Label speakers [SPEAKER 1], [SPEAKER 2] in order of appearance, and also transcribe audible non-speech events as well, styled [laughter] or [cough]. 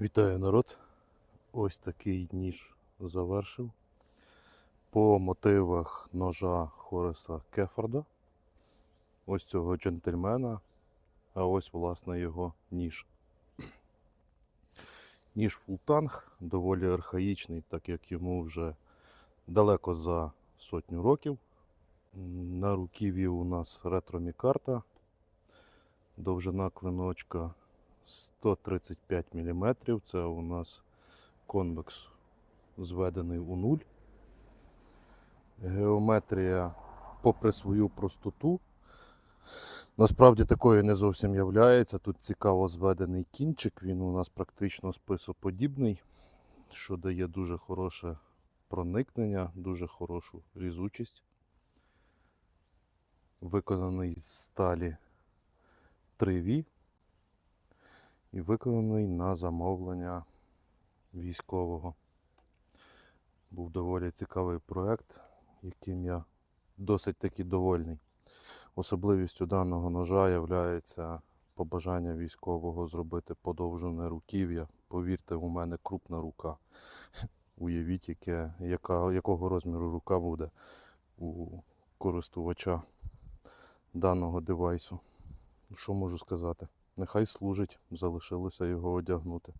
[SPEAKER 1] Вітаю народ. Ось такий ніж завершив. По мотивах ножа Хореса Кефорда. Ось цього джентльмена. А ось, власне, його ніж. Ніж фултанг, доволі архаїчний, так як йому вже далеко за сотню років. На руків'ї у нас ретромікарта. Довжина клиночка 135 мм. Це у нас конвекс зведений у нуль. Геометрія, попри свою простоту, насправді такою не зовсім являється. Тут цікаво зведений кінчик, він у нас практично списоподібний, що дає дуже хороше проникнення, дуже хорошу різучість. Виконаний з сталі 3V і виконаний на замовлення військового. Був доволі цікавий проект, яким я досить таки довольний. Особливістю даного ножа є побажання військового зробити подовжене руків'я. Повірте, у мене крупна рука. [laughs] Уявіть, яке, яка, якого розміру рука буде у користувача даного девайсу. Що можу сказати? Нехай служить, залишилося його одягнути.